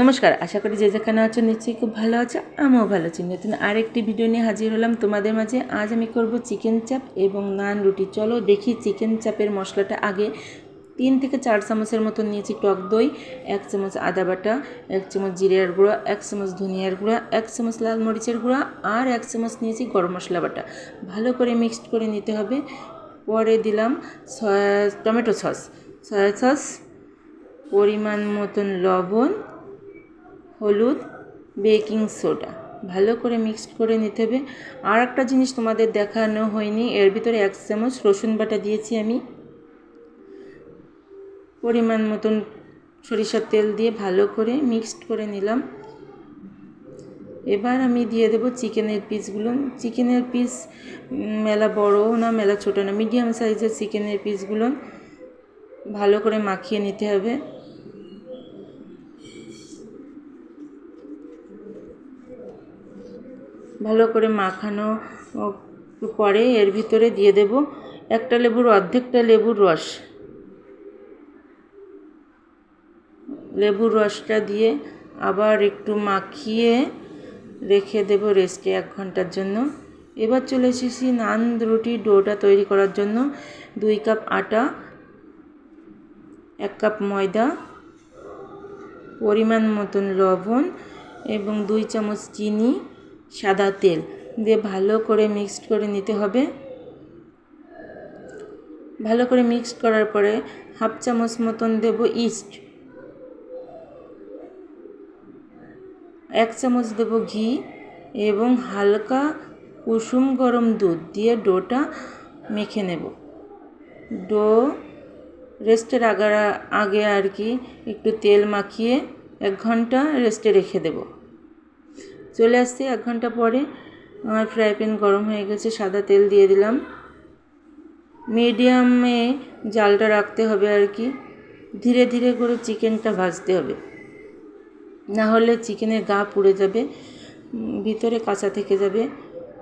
নমস্কার, আশা করি যে যেখানে আছো নিশ্চয়ই খুব ভালো আছো, আমিও ভালো আছি। নতুন আরেকটি ভিডিও নিয়ে হাজির হলাম তোমাদের মাঝে। আজ আমি করব চিকেন চাপ এবং নান রুটি। চলো দেখি চিকেন চাপের মশলাটা আগে তিন থেকে চার চামচের মতো নিয়েছি টক দই, এক চামচ আদা বাটা, এক চামচ জিরের গুঁড়া, এক চামচ ধনিয়ার গুঁড়া, এক চামচ লাল মরিচের গুঁড়া আর এক চামচ নিয়েছি গরম মশলা বাটা। ভালো করে মিক্সড করে নিতে হবে। পরে দিলাম soya, tomato sauce. Soya sauce, পরিমাণ মতন লবণ হলুদ বেকিং সোডা। ভালো করে মিক্সড করে নিতে হবে। আর একটা জিনিস তোমাদের দেখানো হয়নি, এর ভিতরে এক চামচ রসুন বাটা দিয়েছি আমি। পরিমাণ মতন সরিষার তেল দিয়ে ভালো করে মিক্সড করে নিলাম। এবার আমি দিয়ে দেবো চিকেনের পিসগুলো। চিকেনের পিস মেলা বড় না, মেলা ছোটো না, মিডিয়াম সাইজের চিকেনের পিসগুলো। ভালো করে মাখিয়ে নিতে হবে। ভালো করে মাখানো পরে এর ভিতরে দিয়ে দেব একটা লেবুর অর্ধেকটা লেবুর রস। লেবুর রসটা দিয়ে আবার একটু মাখিয়ে রেখে দেব রেস্টে এক ঘণ্টার জন্য। এবার চলে এসেছি নান রুটি ডোটা তৈরি করার জন্য। দুই কাপ আটা, এক কাপ ময়দা, পরিমাণ মতন লবণ এবং দুই চামচ চিনি। সাদা তেল দিয়ে ভালো করে মিক্সড করে নিতে হবে। ভালো করে মিক্সড করার পরে হাফ চামচ মতন দেব ইস্ট এক চামচ দেব ঘি এবং হালকা কুসুম গরম দুধ দিয়ে ডোটা মেখে নেব। ডো রেস্টের আগার আগে আর কি একটু তেল মাখিয়ে এক ঘণ্টা রেস্টে রেখে দেবো। চলে আসছে এক ঘণ্টা পরে। আমার ফ্রাই প্যান গরম হয়ে গেছে, সাদা তেল দিয়ে দিলাম। মিডিয়ামে জালটা রাখতে হবে আর কি। ধীরে ধীরে করে চিকেনটা ভাজতে হবে। না হলে চিকেনের গা পুড়ে যাবে ভিতরে কাঁচা থেকে যাবে।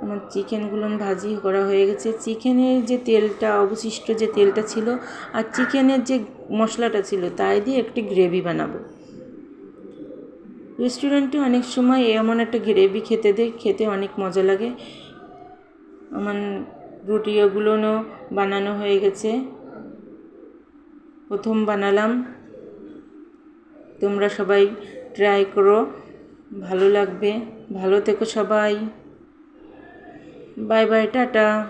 আমার চিকেনগুলো ভাজি করা হয়ে গেছে। চিকেনের যে তেলটা, অবশিষ্ট যে তেলটা ছিল, আর চিকেনের যে মশলাটা ছিল, তাই দিয়ে একটি গ্রেভি বানাবো। রেস্টুরেন্টে অনেক সময় এমন একটা গ্রেভি খেতে দেয় খেতে অনেক মজা লাগে। আমার রুটি ওগুলোও বানানো হয়ে গেছে। প্রথম বানালাম। তোমরা সবাই ট্রাই করো। ভালো লাগবে। ভালো থেকো সবাই। Bye bye tata.